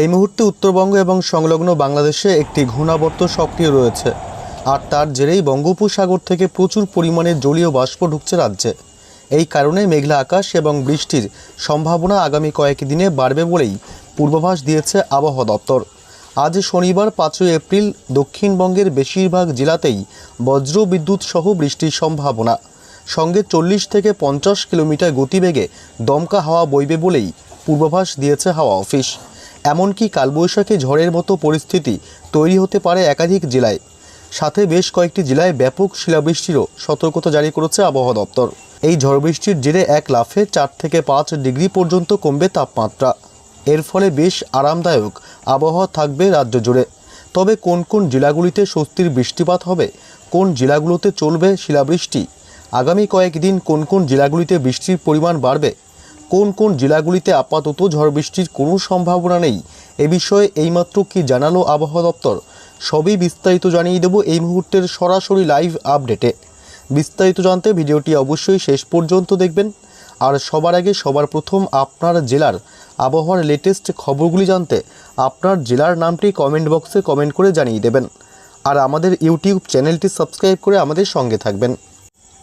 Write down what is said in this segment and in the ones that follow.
এই মুহূর্তে উত্তরবঙ্গ এবং সংলগ্ন বাংলাদেশে একটি ঘূর্ণাবর্ত সক্রিয় রয়েছে। আর তার জেরেই বঙ্গোপসাগর থেকে প্রচুর পরিমাণে জলীয় বাষ্প ঢুকছে রাজ্যে। এই কারণে মেঘলা আকাশ এবং বৃষ্টির সম্ভাবনা আগামী কয়েক দিনে বাড়বে বলেই পূর্বাভাস দিয়েছে আবহাওয়া দপ্তর। আজ শনিবার পাঁচই এপ্রিল দক্ষিণবঙ্গের বেশিরভাগ জেলাতেই বজ্র বিদ্যুৎ সহ বৃষ্টির সম্ভাবনা। সঙ্গে চল্লিশ থেকে পঞ্চাশ কিলোমিটার গতিবেগে দমকা হাওয়া বইবে বলেই পূর্বাভাস দিয়েছে হাওয়া অফিস। এমনকি কালবৈশাখী ঝড়ের মতো পরিস্থিতি তৈরি হতে পারে একাধিক জেলায়। সাথে বেশ কয়েকটি জেলায় ব্যাপক শিলাবৃষ্টিরও সতর্কতা জারি করেছে আবহাওয়া দপ্তর। এই ঝড় বৃষ্টির জেরে এক লাফে চার থেকে পাঁচ ডিগ্রি পর্যন্ত কমবে তাপমাত্রা। এর ফলে বেশ আরামদায়ক আবহাওয়া থাকবে রাজ্য জুড়ে। তবে কোন কোন জেলাগুলিতে স্বস্তির বৃষ্টিপাত হবে, কোন জেলাগুলোতে চলবে শিলাবৃষ্টি, আগামী কয়েকদিন কোন কোন জেলাগুলিতে বৃষ্টির পরিমাণ বাড়বে কোন কোন জেলাগুলিতে আপাতত ঝড় বৃষ্টির কোনো সম্ভাবনা নেই? এ বিষয়ে এইমাত্র কি জানালো আবহাওয়া দপ্তর? সবই বিস্তারিত জানিয়ে দেব এই মুহূর্তের সরাসরি লাইভ আপডেটে। বিস্তারিত জানতে ভিডিওটি অবশ্যই শেষ পর্যন্ত দেখবেন। আর সবার আগে সবার প্রথম আপনার জেলার আবহাওয়ার লেটেস্ট খবরগুলি জানতে আপনার জেলার নামটি কমেন্ট বক্সে কমেন্ট করে জানিয়ে দেবেন। আর আমাদের ইউটিউব চ্যানেলটি সাবস্ক্রাইব করে আমাদের সঙ্গে থাকবেন।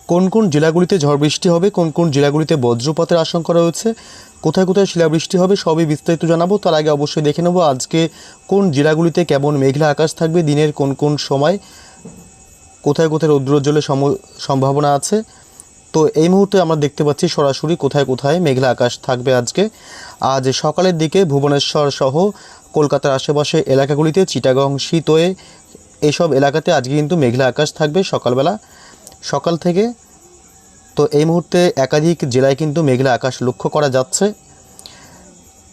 কোন কোন জেলাগুলিতে ঝড় বৃষ্টি হবে, কোন কোন জেলাগুলিতে বজ্রপাতের আশঙ্কা রয়েছে, কোথায় কোথায় শিলাবৃষ্টি হবে, সবই বিস্তারিত জানাব। তার আগে অবশ্যই দেখে নেব আজকে কোন জেলাগুলিতে কেমন মেঘলা আকাশ থাকবে, দিনের কোন কোন সময়, কোথায় কোথায় রৌদ্রোজ্জ্বলের সম- সম্ভাবনা আছে। তো এই মুহূর্তে আমরা দেখতে পাচ্ছি সরাসরি কোথায় কোথায় মেঘলা আকাশ থাকবে আজকে। আজ সকালের দিকে ভুবনেশ্বর সহ কলকাতার আশেপাশে এলাকাগুলিতে চিটাগং, শীতয়ে এসব এলাকাতে আজকে কিন্তু মেঘলা আকাশ থাকবে সকালবেলা। সকাল থেকে। তো এই মুহূর্তে একাধিক জেলায় কিন্তু মেঘলা আকাশ লক্ষ্য করা যাচ্ছে।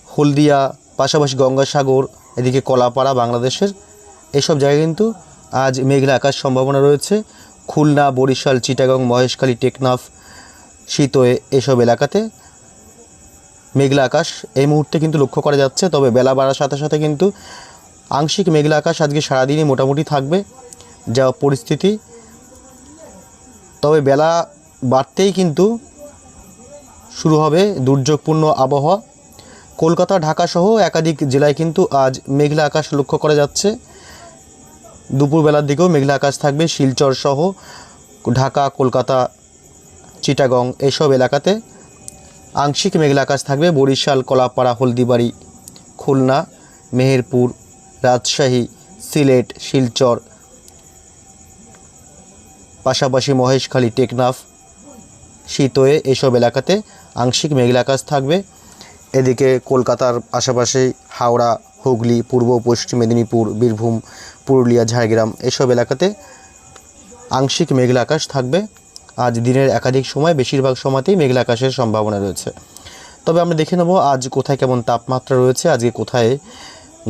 হলদিয়া, পাশাপাশি গঙ্গাসাগর, এদিকে কলাপাড়া, বাংলাদেশের এসব জায়গায় কিন্তু আজ মেঘলা আকাশ সম্ভাবনা রয়েছে। খুলনা, বরিশাল, চিটাগং, মহেশখালী, টেকনাফ শীতয়ে এসব এলাকাতে মেঘলা আকাশ এই মুহূর্তে কিন্তু লক্ষ্য করা যাচ্ছে। তবে বেলা বাড়ার সাথে সাথে কিন্তু আংশিক মেঘলা আকাশ আজকে সারাদিনই মোটামুটি থাকবে। যা পরিস্থিতি তবে বেলা বাড়তেই কিন্তু শুরু হবে দুর্যোগপূর্ণ আবহাওয়া। কলকাতা, ঢাকা সহ একাধিক জেলায় কিন্তু আজ মেঘলা আকাশ লক্ষ্য করা যাচ্ছে। দুপুরবেলার দিকেও মেঘলা আকাশ থাকবে শিলচর সহ ঢাকা, কলকাতা, চিটাগং এসব এলাকাতে। আংশিক মেঘলা আকাশ থাকবে বরিশাল, কলাপাড়া, হলদিবাড়ি, খুলনা, মেহেরপুর, রাজশাহী, সিলেট, শিলচর পাশাপাশি মহেশখালী টেকনাফ, শীতয়ে এসব এলাকাতে আংশিক মেঘলা আকাশ থাকবে। এদিকে কলকাতার আশেপাশে হাওড়া, হুগলি, পূর্ব, পশ্চিম মেদিনীপুর, বীরভূম, পুরুলিয়া, ঝাড়গ্রাম এসব এলাকাতে আংশিক মেঘলা আকাশ থাকবে। আজ দিনের একাধিক সময় বেশিরভাগ সময়তেই মেঘলা আকাশের সম্ভাবনা রয়েছে। তবে আমরা দেখে নেব আজ কোথায় কেমন তাপমাত্রা রয়েছে, আজকে কোথায়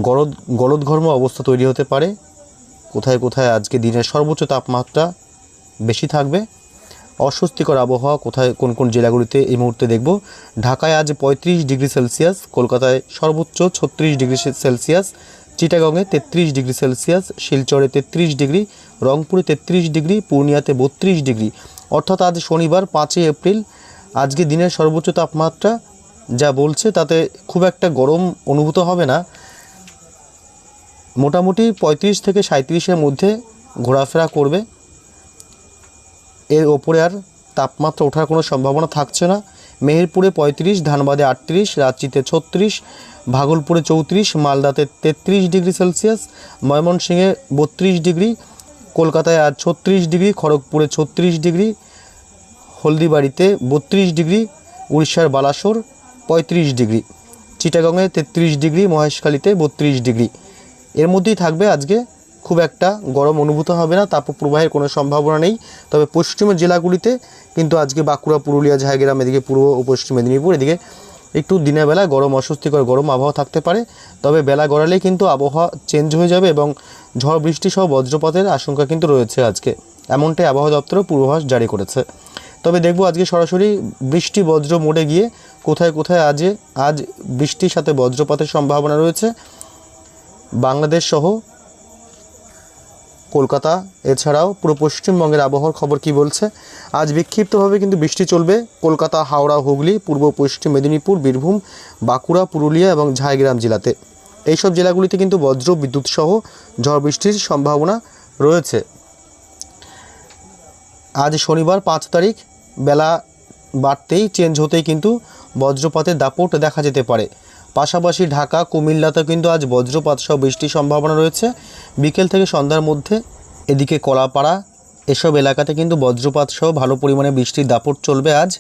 গলদ, গলদঘর্ম অবস্থা তৈরি হতে পারে, কোথায় কোথায় আজকে দিনের সর্বোচ্চ তাপমাত্রা বেশি থাকবে। অস্বস্তিকর আবহাওয়া কোথায়, কোন কোন জেলাগুলিতে এই মুহূর্তে দেখব। ঢাকায় আজ পঁয়ত্রিশ ডিগ্রি সেলসিয়াস, কলকাতায় সর্বোচ্চ ছত্রিশ ডিগ্রি সেলসিয়াস, চিটাগংয়ে তেত্রিশ ডিগ্রি সেলসিয়াস, শিলচরে তেত্রিশ ডিগ্রি, রংপুরে তেত্রিশ ডিগ্রি, পূর্ণিয়াতে বত্রিশ ডিগ্রি। অর্থাৎ আজ শনিবার পাঁচই এপ্রিল, আজকে দিনের সর্বোচ্চ তাপমাত্রা যা বলছে তাতে খুব একটা গরম অনুভূত হবে না। মোটামুটি পঁয়ত্রিশ থেকে সাঁত্রিশের মধ্যে ঘোরাফেরা করবে। এর ওপরে আর তাপমাত্রা ওঠার কোনো সম্ভাবনা থাকছে না। মেহেরপুরে পঁয়ত্রিশ, ধানবাদে আটত্রিশ, রাঁচিতে ছত্রিশ, ভাগলপুরে চৌত্রিশ, মালদাতে তেত্রিশ ডিগ্রি সেলসিয়াস, ময়মনসিংহে বত্রিশ ডিগ্রি, কলকাতায় আর ছত্রিশ ডিগ্রি, খড়গপুরে ছত্রিশ ডিগ্রি, হলদিবাড়িতে বত্রিশ ডিগ্রি, উড়িষ্যার বালাসোর পঁয়ত্রিশ ডিগ্রি, চিটাগংয়ে তেত্রিশ ডিগ্রি, মহেশখালীতে বত্রিশ ডিগ্রি। এর মধ্যেই থাকবে আজকে খুব একটা গরম অনুভূত হবে না, তাপপ্রবাহের কোনো সম্ভাবনা নেই। তবে পশ্চিমের জেলাগুলিতে কিন্তু আজকে বাঁকুড়া, পুরুলিয়া, ঝাড়গ্রাম, এদিকে পূর্ব ও পশ্চিম মেদিনীপুর, এদিকে একটু দিনের বেলা গরম, অস্বস্তিকর গরম আবহাওয়া থাকতে পারে। তবে বেলা গড়ালেই কিন্তু আবহাওয়া চেঞ্জ হয়ে যাবে এবং ঝড়, বৃষ্টি সহ বজ্রপাতের আশঙ্কা কিন্তু রয়েছে আজকে। এমনটাই আবহাওয়া দপ্তরও পূর্বাভাস জারি করেছে। তবে দেখব আজকে সরাসরি বৃষ্টি, বজ্র মোড়ে গিয়ে কোথায় কোথায় আজে, আজ বৃষ্টির সাথে বজ্রপাতের সম্ভাবনা রয়েছে। বাংলাদেশ সহ কলকাতা, এছাড়াও পুরো পশ্চিমবঙ্গের আবহাওয়ার খবর কি বলছে? আজ বিক্ষিপ্তভাবে কিন্তু বৃষ্টি চলবে। কলকাতা, হাওড়া, হুগলি, পূর্ব পশ্চিম মেদিনীপুর, বীরভূম, বাঁকুড়া, পুরুলিয়া এবং ঝাড়গ্রাম জেলাতে। এইসব জেলাগুলিতে কিন্তু বজ্র, বিদ্যুৎ সহ ঝড় বৃষ্টির সম্ভাবনা রয়েছে। আজ শনিবার পাঁচ তারিখ, বেলা বাড়তেই চেঞ্জ হতেই কিন্তু বজ্রপাতের দাপট দেখা যেতে পারে। পাশাপাশি ঢাকা কুমিল্লাতেও কিন্তু আজ বজ্রপাত সহ বৃষ্টির সম্ভাবনা রয়েছে। বিকেল থেকে সন্ধ্যার মধ্যে এদিকে কলাপাড়া, এসব এলাকাতে কিন্তু বজ্রপাত সহ ভালো পরিমাণে বৃষ্টির দাপট চলবে আজ।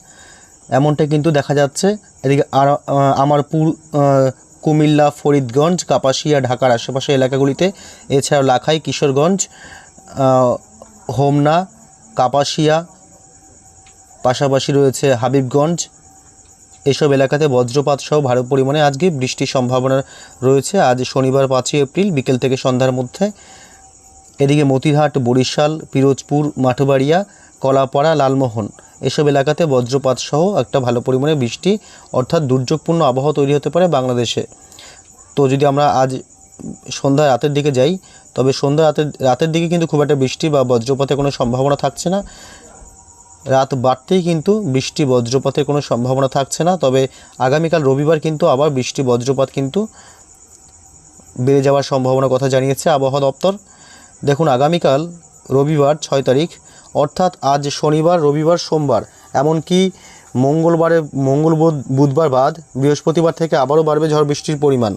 এমনটা কিন্তু দেখা যাচ্ছে। এদিকে আর আমারপুর কুমিল্লা, ফরিদগঞ্জ, কাপাসিয়া, ঢাকার আশেপাশে এলাকাগুলিতে, এছাড়াও লাখাই, কিশোরগঞ্জ হোমনা, কাপাসিয়া, পাশাপাশি রয়েছে হাবিবগঞ্জ এসব এলাকাতে বজ্রপাত সহ ভালো পরিমাণে আজকে বৃষ্টির সম্ভাবনা রয়েছে। আজ শনিবার পাঁচই এপ্রিল বিকেল থেকে সন্ধ্যার মধ্যে এদিকে মতিহাট বরিশাল, পিরোজপুর, মাঠবাড়িয়া, কলাপাড়া, লালমোহন এসব এলাকাতে বজ্রপাত সহ একটা ভালো পরিমাণে বৃষ্টি অর্থাৎ দুর্যোগপূর্ণ আবহাওয়া তৈরি হতে পারে বাংলাদেশে। তো যদি আমরা আজ সন্ধ্যা রাতের দিকে যাই, তবে সন্ধ্যা রাতের রাতের দিকে কিন্তু খুব একটা বৃষ্টি বা বজ্রপাতের কোনো সম্ভাবনা থাকছে না। রাত বাড়তেই কিন্তু বৃষ্টি বজ্রপাতের কোনো সম্ভাবনা থাকছে না, তবে আগামীকাল রবিবার কিন্তু আবার বৃষ্টি বজ্রপাত কিন্তু বেড়ে যাওয়ার সম্ভাবনার কথা জানিয়েছে আবহাওয়া দপ্তর। দেখুন, আগামীকাল রবিবার ছয় তারিখ, অর্থাৎ আজ শনিবার, রবিবার, সোমবার, এমনকি মঙ্গলবারে, মঙ্গল বুধ- বুধবার বাদ বৃহস্পতিবার থেকে আবারও বাড়বে ঝড় বৃষ্টির পরিমাণ।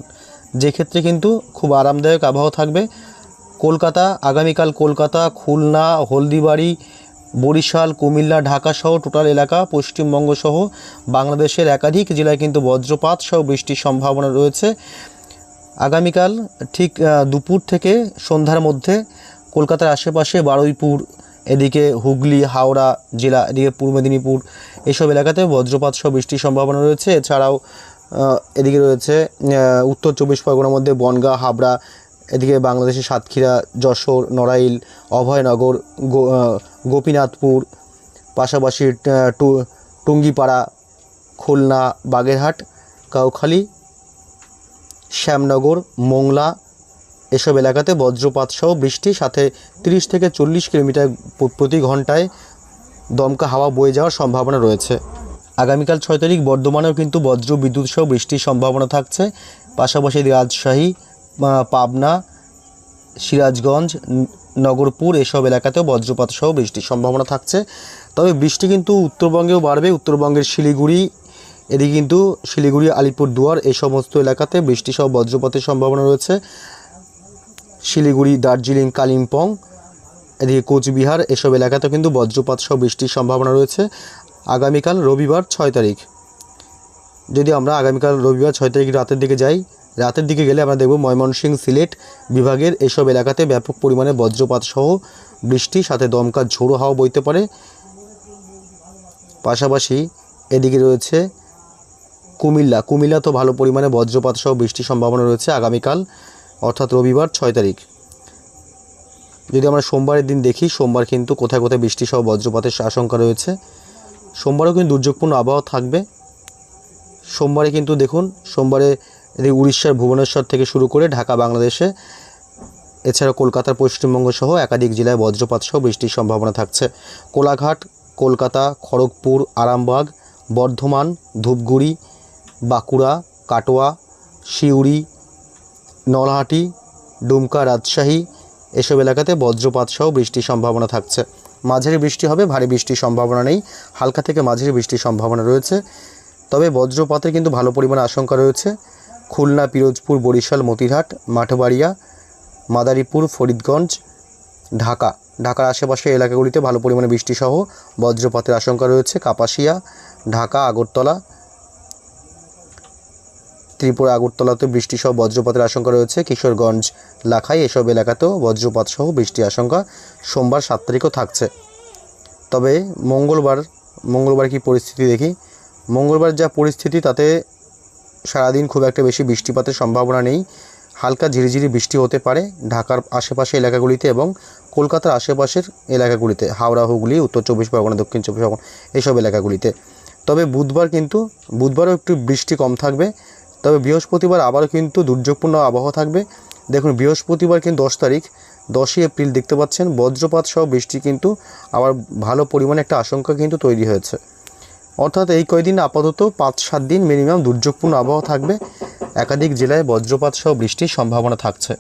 যে ক্ষেত্রে কিন্তু খুব আরামদায়ক আবহাওয়া থাকবে। কলকাতা, আগামীকাল কলকাতা, খুলনা, হলদিবাড়ি বরিশাল, কুমিল্লা, ঢাকা সহ টোটাল এলাকা, পশ্চিমবঙ্গ সহ বাংলাদেশের একাধিক জেলায় কিন্তু বজ্রপাত সহ বৃষ্টির সম্ভাবনা রয়েছে। আগামীকাল ঠিক দুপুর থেকে সন্ধ্যার মধ্যে কলকাতার আশেপাশে বারুইপুর, এদিকে হুগলি, হাওড়া জেলা, এদিকে পূর্ব মেদিনীপুর এসব এলাকাতে বজ্রপাত সহ বৃষ্টির সম্ভাবনা রয়েছে। এছাড়াও এদিকে রয়েছে উত্তর চব্বিশ পরগনার মধ্যে বনগাঁ, হাবড়া এদিকে বাংলাদেশের সাতক্ষীরা, যশোর, নড়াইল, অভয়নগর গোপীনাথপুর, পাশাপাশি টুঙ্গিপাড়া, খুলনা, বাগেরহাট, কাউখালী, শ্যামনগর, মোংলা এসব এলাকাতে বজ্রপাত সহ বৃষ্টি, সাথে 30 থেকে চল্লিশ কিলোমিটার প্রতি ঘন্টায় দমকা হাওয়া বয়ে যাওয়ার সম্ভাবনা রয়েছে। আগামীকাল ছয় তারিখ বর্ধমানেও কিন্তু বজ্র বিদ্যুৎ সহ বৃষ্টির সম্ভাবনা থাকছে। পাশাপাশি রাজশাহী পাবনা, সিরাজগঞ্জ নগরপুর এসব এলাকাতেও বজ্রপাত সহ বৃষ্টির সম্ভাবনা থাকছে। তবে বৃষ্টি কিন্তু উত্তরবঙ্গেও বাড়বে। উত্তরবঙ্গের শিলিগুড়ি, এদিকে কিন্তু শিলিগুড়ি আলিপুরদুয়ার এই সমস্ত এলাকাতে বৃষ্টি সহ বজ্রপাতের সম্ভাবনা রয়েছে। শিলিগুড়ি, দার্জিলিং, কালিম্পং, এদিকে কোচবিহার এসব এলাকাতেও কিন্তু বজ্রপাত সহ বৃষ্টির সম্ভাবনা রয়েছে। আগামীকাল রবিবার ছয় তারিখ। যদি আমরা আগামীকাল রবিবার ছয় তারিখ রাতের দিকে যাই রাতের দিকে গেলে আমরা দেখব ময়মনসিংহ সিলেট বিভাগের এসব এলাকাতে ব্যাপক পরিমাণে বজ্রপাত সহ বৃষ্টি, সাথে দমকা ঝোড়ো হাওয়া বইতে পারে। পাশাপাশি এদিকে রয়েছে কুমিল্লা। কুমিল্লা তো ভালো পরিমাণে বজ্রপাত সহ বৃষ্টির সম্ভাবনা রয়েছে আগামীকাল, অর্থাৎ রবিবার, ছয় তারিখ। যদি আমরা সোমবারের দিন দেখি, সোমবার কিন্তু কোথায় কোথায় বৃষ্টি সহ বজ্রপাতের আশঙ্কা রয়েছে। সোমবারও কিন্তু দুর্যোগপূর্ণ আবহাওয়া থাকবে। সোমবারে কিন্তু দেখুন, সোমবারে এদিকে উড়িষ্যার ভুবনেশ্বর থেকে শুরু করে ঢাকা, বাংলাদেশে, এছাড়া কলকাতার পশ্চিমবঙ্গ সহ একাধিক জেলায় বজ্রপাত সহ বৃষ্টির সম্ভাবনা থাকছে। কোলাঘাট, কলকাতা, খড়গপুর, আরামবাগ, বর্ধমান, ধূপগুড়ি, বাঁকুড়া, কাটোয়া, সিউড়ি, নলহাটি, ডুমকা, রাজশাহী এসব এলাকাতে বজ্রপাত সহ বৃষ্টির সম্ভাবনা থাকছে। মাঝারি বৃষ্টি হবে, ভারী বৃষ্টির সম্ভাবনা নেই। হালকা থেকে মাঝারি বৃষ্টির সম্ভাবনা রয়েছে। তবে বজ্রপাতের কিন্তু ভালো পরিমাণে আশঙ্কা রয়েছে। খুলনা, পিরোজপুর, বরিশাল, মতিরহাট, মাঠবাড়িয়া, মাদারীপুর, ফরিদগঞ্জ, ঢাকা। ঢাকার আশেপাশের এলাকাগুলিতে ভালো পরিমাণে বৃষ্টিসহ বজ্রপাতের আশঙ্কা রয়েছে। কাপাসিয়া, ঢাকা, আগরতলা, ত্রিপুরা, আগরতলাতে বৃষ্টিসহ বজ্রপাতের আশঙ্কা রয়েছে। কিশোরগঞ্জ, লাখাই এসব এলাকাতেও বজ্রপাত সহ বৃষ্টি আশঙ্কা সোমবার সাত তারিখও থাকছে। তবে মঙ্গলবার মঙ্গলবার কি পরিস্থিতি দেখি? মঙ্গলবার যা পরিস্থিতি তাতে সারাদিন খুব একটা বেশি বৃষ্টিপাতের সম্ভাবনা নেই। হালকা ঝিরিঝিরি বৃষ্টি হতে পারে ঢাকার আশেপাশে এলাকাগুলিতে এবং কলকাতার আশেপাশের এলাকাগুলিতে, হাওড়া, হুগলি, উত্তর চব্বিশ পরগনা, দক্ষিণ চব্বিশ পরগনা এইসব এলাকাগুলিতে। তবে বুধবার কিন্তু, বুধবারও একটু বৃষ্টি কম থাকবে। তবে বৃহস্পতিবার আবারও কিন্তু দুর্যোগপূর্ণ আবহাওয়া থাকবে। দেখুন, বৃহস্পতিবার কিন্তু দশ তারিখ, দশই এপ্রিল দেখতে পাচ্ছেন। বজ্রপাত সহ বৃষ্টি কিন্তু আবার ভালো পরিমাণে একটা আশঙ্কা কিন্তু তৈরি হয়েছে। অর্থাৎ এই কয়দিন আপাতত পাঁচ সাত দিন মিনিমাম দুর্যোগপূর্ণ আবহাওয়া থাকবে। একাধিক জেলায় বজ্রপাত সহ বৃষ্টির সম্ভাবনা থাকছে।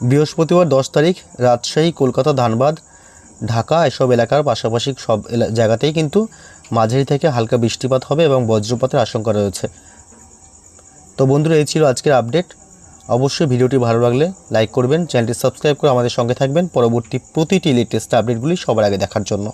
বৃহস্পতিবার দশ তারিখ, রাজশাহী, কলকাতা, ধানবাদ, ঢাকা এসব এলাকার পাশাপাশি সব জায়গাতেই কিন্তু মাঝারি থেকে হালকা বৃষ্টিপাত হবে এবং বজ্রপাতের আশঙ্কা রয়েছে। তো বন্ধুরা, এই ছিল আজকের আপডেট। অবশ্যই ভিডিওটি ভালো লাগলে লাইক করবেন, চ্যানেলটি সাবস্ক্রাইব করে আমাদের সঙ্গে থাকবেন। পরবর্তী প্রতিটি লেটেস্ট আপডেটগুলি সবার আগে দেখার জন্য।